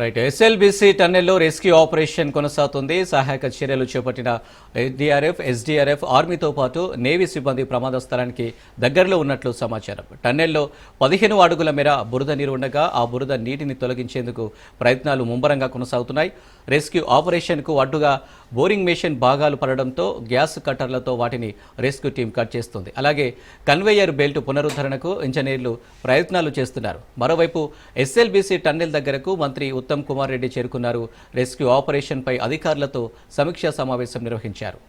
Right. SLBC టన్నెల్లో rescue operation కొనసాగుతుంది. సహాయక చర్యలు చేపట్టిన ఎస్డీఆర్ఎఫ్ ఎస్డీఆర్ఎఫ్ ఆర్మీతో పాటు నేవీ సిబ్బంది ప్రమాద స్థలానికి దగ్గరలో ఉన్నట్లు సమాచారం. టన్నెల్లో పదిహేను అడుగుల మేర బురద నీరు ఉండగా ఆ బురద నీటిని తొలగించేందుకు ప్రయత్నాలు ముమ్మరంగా కొనసాగుతున్నాయి. రెస్క్యూ ఆపరేషన్కు అడ్డుగా బోరింగ్ మెషిన్ భాగాలు పడడంతో గ్యాస్ కట్టర్లతో వాటిని రెస్క్యూ టీం కట్ చేస్తుంది. అలాగే కన్వేయర్ బెల్ట్ పునరుద్ధరణకు ఇంజనీర్లు ప్రయత్నాలు చేస్తున్నారు. మరోవైపు ఎస్ఎల్బీసీ టన్నెల్ దగ్గరకు మంత్రి ఉత్తమ్ కుమార్ రెడ్డి చేరుకున్నారు. రెస్క్యూ ఆపరేషన్పై అధికారులతో సమీక్షా సమావేశం నిర్వహించారు.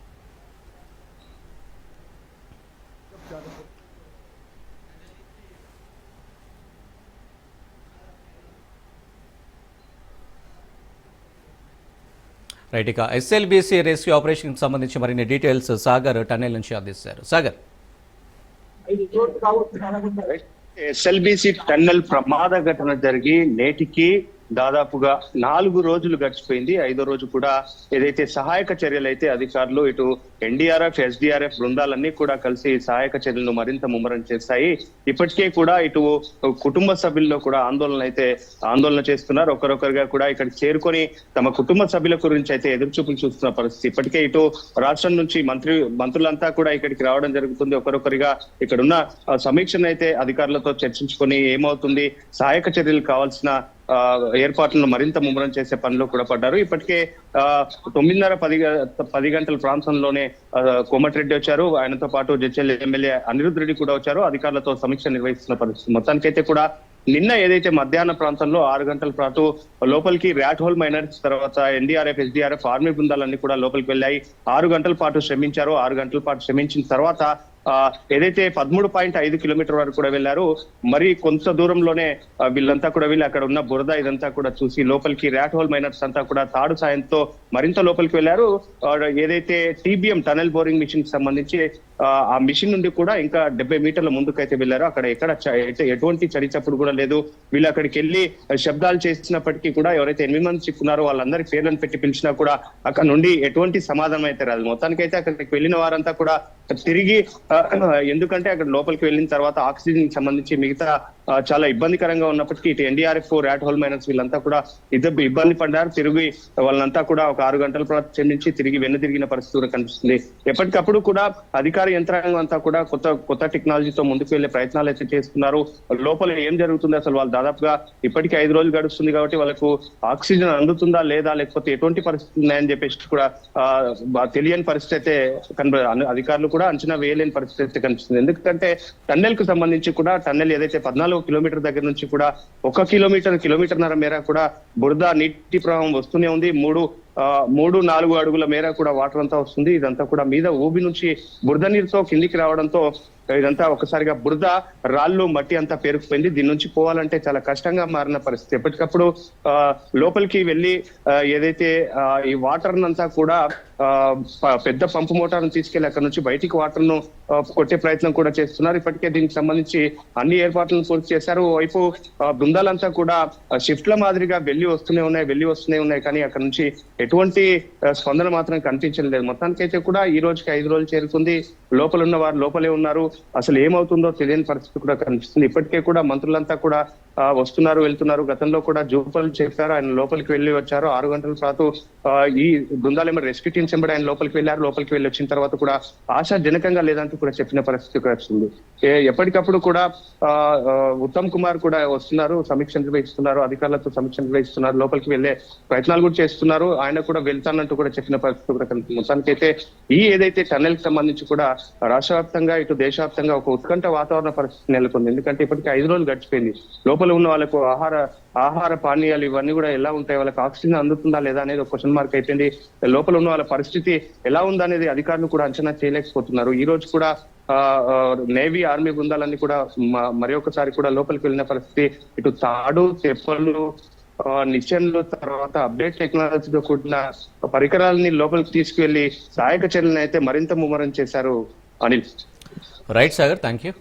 రైట్ ఇక ఎస్ఎల్బీసీ రెస్క్యూ ఆపరేషన్కి సంబంధించి మరిన్ని డీటెయిల్స్ సాగర్ టన్నెల్ నుంచి అందిస్తారు. సాగర్. ఎస్ఎల్బిసి టన్నెల్ ప్రమాద ఘటన జరిగి నేటికి దాదాపుగా నాలుగు రోజులు గడిచిపోయింది. ఐదో రోజు కూడా ఏదైతే సహాయక చర్యలు అయితే అధికారులు ఇటు ఎన్డీఆర్ఎఫ్ ఎస్డీఆర్ఎఫ్ బృందాలన్నీ కూడా కలిసి సహాయక చర్యలను మరింత ముమ్మరం చేస్తాయి ఇప్పటికే కూడా ఇటు కుటుంబ సభ్యుల్లో కూడా ఆందోళన అయితే ఆందోళన చేస్తున్నారు. ఒకరొకరుగా కూడా ఇక్కడ చేరుకొని తమ కుటుంబ సభ్యుల గురించి అయితే ఎదురుచూపులు చూస్తున్న పరిస్థితి. ఇప్పటికే ఇటు రాష్ట్రం నుంచి మంత్రి మంత్రులంతా కూడా ఇక్కడికి రావడం జరుగుతుంది. ఒకరొకరిగా ఇక్కడున్న సమీక్షను అయితే అధికారులతో చర్చించుకొని ఏమవుతుంది సహాయక చర్యలు కావాల్సిన ఏర్పాట్లను మరింత ముమ్మరం చేసే పనిలో కూడా పడ్డారు. ఇప్పటికే ఆ, తొమ్మిదిన్నర పది గ- పది గంటల ప్రాంతంలోనే కోమటిరెడ్డి వచ్చారు. ఆయనతో పాటు జడ్చల్ ఎమ్మెల్యే అనిరుద్ రెడ్డి కూడా వచ్చారు. అధికారులతో సమీక్ష నిర్వహిస్తున్న పరిస్థితి మొత్తానికైతే కూడా నిన్న ఏదైతే మధ్యాహ్న ప్రాంతంలో ఆరు గంటల పాటు లోపలికి ర్యాట్ హోల్ మైనర్స్ తర్వాత ఎన్డీఆర్ఎఫ్ ఎస్డీఆర్ఎఫ్ ఆర్మీ బృందాలన్నీ కూడా లోపలికి వెళ్ళాయి. ఆరు గంటల పాటు శ్రమించారు. ఆరు గంటల పాటు శ్రమించిన తర్వాత ఏదైతే పదమూడు పాయింట్ ఐదు కిలోమీటర్ వరకు కూడా వెళ్ళారు మరి కొంత దూరంలోనే వీళ్ళంతా కూడా వెళ్ళి అక్కడ ఉన్న బురద ఇదంతా కూడా చూసి లోపలికి ర్యాట్ హోల్ మైనర్స్ అంతా కూడా తాడు సాయంతో మరింత లోపలికి వెళ్ళారు. ఏదైతే టీబీఎం టనల్ బోరింగ్ మిషన్కి సంబంధించి ఆ, మిషన్ నుండి కూడా ఇంకా డెబ్బై మీటర్ల ముందుకైతే వెళ్ళారు. అక్కడ ఎక్కడ ఎటువంటి చడిచప్పుడు కూడా లేదు. వీళ్ళు అక్కడికి వెళ్ళి శబ్దాలు చేసినప్పటికీ కూడా ఎవరైతే ఎనిమిది మంది చిక్కున్నారో వాళ్ళందరి పేర్లను పెట్టి పిలిచినా కూడా అక్కడ నుండి ఎటువంటి సమాధానం అయితే రాదు. మొత్తానికైతే అక్కడికి వెళ్ళిన వారంతా కూడా తిరిగి ఎందుకంటే అక్కడ లోపలికి వెళ్ళిన తర్వాత ఆక్సిజన్కి సంబంధించి మిగతా చాలా ఇబ్బందికరంగా ఉన్నప్పటికీ ఇటు ఎన్డీఆర్ఎఫ్ ర్యాట్ హోల్ మైనర్స్ వీళ్ళంతా కూడా ఇద్దరు ఇబ్బంది పడ్డారు. తిరిగి వాళ్ళంతా కూడా ఒక ఆరు గంటల తర్వాత చెందించి తిరిగి వెన్ను తిరిగిన పరిస్థితి కూడా కనిపిస్తుంది. ఎప్పటికప్పుడు కూడా అధికార యంత్రాంగం అంతా కూడా కొత్త కొత్త టెక్నాలజీతో ముందుకు వెళ్ళే ప్రయత్నాలు అయితే చేస్తున్నారు. లోపల ఏం జరుగుతుంది? అసలు వాళ్ళు దాదాపుగా ఇప్పటికీ ఐదు రోజులు గడుస్తుంది కాబట్టి వాళ్ళకు ఆక్సిజన్ అందుతుందా లేదా? లేకపోతే ఎటువంటి పరిస్థితి ఉన్నాయని చెప్పేసి కూడా తెలియని పరిస్థితి అయితే కనబడదు అధికారులు కూడా అంచనా వేయలేని పరిస్థితి అయితే కనిపిస్తుంది. ఎందుకంటే టన్నెల్కు సంబంధించి కూడా టన్నెల్ ఏదైతే పద్నాలుగు కిలోమీటర్ దగ్గర నుంచి కూడా ఒక కిలోమీటర్ కిలోమీటర్న్నర మేర కూడా బురద నీటి ప్రవాహం వస్తూనే ఉంది. మూడు మూడు నాలుగు అడుగుల మేర కూడా వాటర్ అంతా వస్తుంది. ఇదంతా కూడా మీద ఊబి నుంచి బురద నీరుతో కిందికి రావడంతో ఇదంతా ఒకసారిగా బురద రాళ్ళు మట్టి అంతా పేరుకుపోయింది. దీని నుంచి పోవాలంటే చాలా కష్టంగా మారిన పరిస్థితి. ఎప్పటికప్పుడు లోపలికి వెళ్ళి ఏదైతే ఆ, ఈ వాటర్ అంతా కూడా ఆ, పెద్ద పంపు మోటార్ను తీసుకెళ్ళి అక్కడ నుంచి బయటికి వాటర్ను కొట్టే ప్రయత్నం కూడా చేస్తున్నారు. ఇప్పటికే దీనికి సంబంధించి అన్ని ఏర్పాట్లను పూర్తి చేశారు. వైపు బృందాలంతా కూడా షిఫ్ట్ ల మాదిరిగా వెళ్ళి వస్తూనే ఉన్నాయి వెళ్ళి వస్తూనే ఉన్నాయి. కానీ అక్కడ నుంచి ఎటువంటి స్పందన మాత్రం కనిపించలేదు మొత్తానికైతే కూడా ఈ రోజుకి ఐదు రోజులు చేరుకుంది. లోపల ఉన్న వారు లోపలే ఉన్నారు. అసలు ఏమవుతుందో తెలియని పరిస్థితి కూడా కనిపిస్తుంది. ఇప్పటికే కూడా మంత్రులంతా కూడా వస్తున్నారు వెళ్తున్నారు. గతంలో కూడా జూపల్ చెప్పారు ఆయన లోపలికి వెళ్ళి వచ్చారు. ఆరు గంటల పాటు ఈ బృందాలు ఏమో రెస్క్యూ టీమ్స్ ఎంబడి ఆయన లోపలికి వెళ్ళారు. లోపలికి వెళ్ళి వచ్చిన తర్వాత కూడా ఆశాజనకంగా లేదంటూ కూడా చెప్పిన పరిస్థితి కూడా వచ్చింది ఎప్పటికప్పుడు కూడా ఆ, ఉత్తమ్ కుమార్ కూడా వస్తున్నారు సమీక్ష నిర్వహిస్తున్నారు అధికారులతో సమీక్ష నిర్వహిస్తున్నారు లోపలికి వెళ్ళే ప్రయత్నాలు కూడా చేస్తున్నారు. ఆయన కూడా వెళ్తానంటూ కూడా చెప్పిన పరిస్థితి కూడా కనిపిస్తుంది. మొత్తానికైతే ఈ ఏదైతే టన్నెల్కి సంబంధించి కూడా రాష్ట్ర వ్యాప్తంగా ఇటు దేశవ్యాప్తంగా ఒక ఉత్కంఠ వాతావరణ పరిస్థితి నెలకొంది. ఎందుకంటే ఇప్పటికి ఐదు రోజులు గడిచిపోయింది. లోపల ఉన్న వాళ్ళకు ఆహార ఆహార పానీయాలు ఇవన్నీ కూడా ఎలా ఉంటాయి? వాళ్ళకి ఆక్సిజన్ అందుతుందా లేదా అనేది ఒక క్వశ్చన్ మార్క్ అయిపోయింది. లోపల ఉన్న వాళ్ళ పరిస్థితి ఎలా ఉందనేది అధికారులు కూడా అంచనా చేయలేకపోతున్నారు. ఈ రోజు కూడా నేవీ ఆర్మీ బృందాలన్నీ కూడా మరి ఒకసారి కూడా లోపలికి వెళ్ళిన పరిస్థితి ఇటు తాడు తెప్పలు నిచ్చెన్లు నిచ్చెనలు తర్వాత అప్డేట్ టెక్నాలజీతో కూడిన పరికరాలని లోపలికి తీసుకువెళ్ళి సహాయక చర్యలను అయితే మరింత ముమ్మరం చేశారు Anil. Right Sagar thank you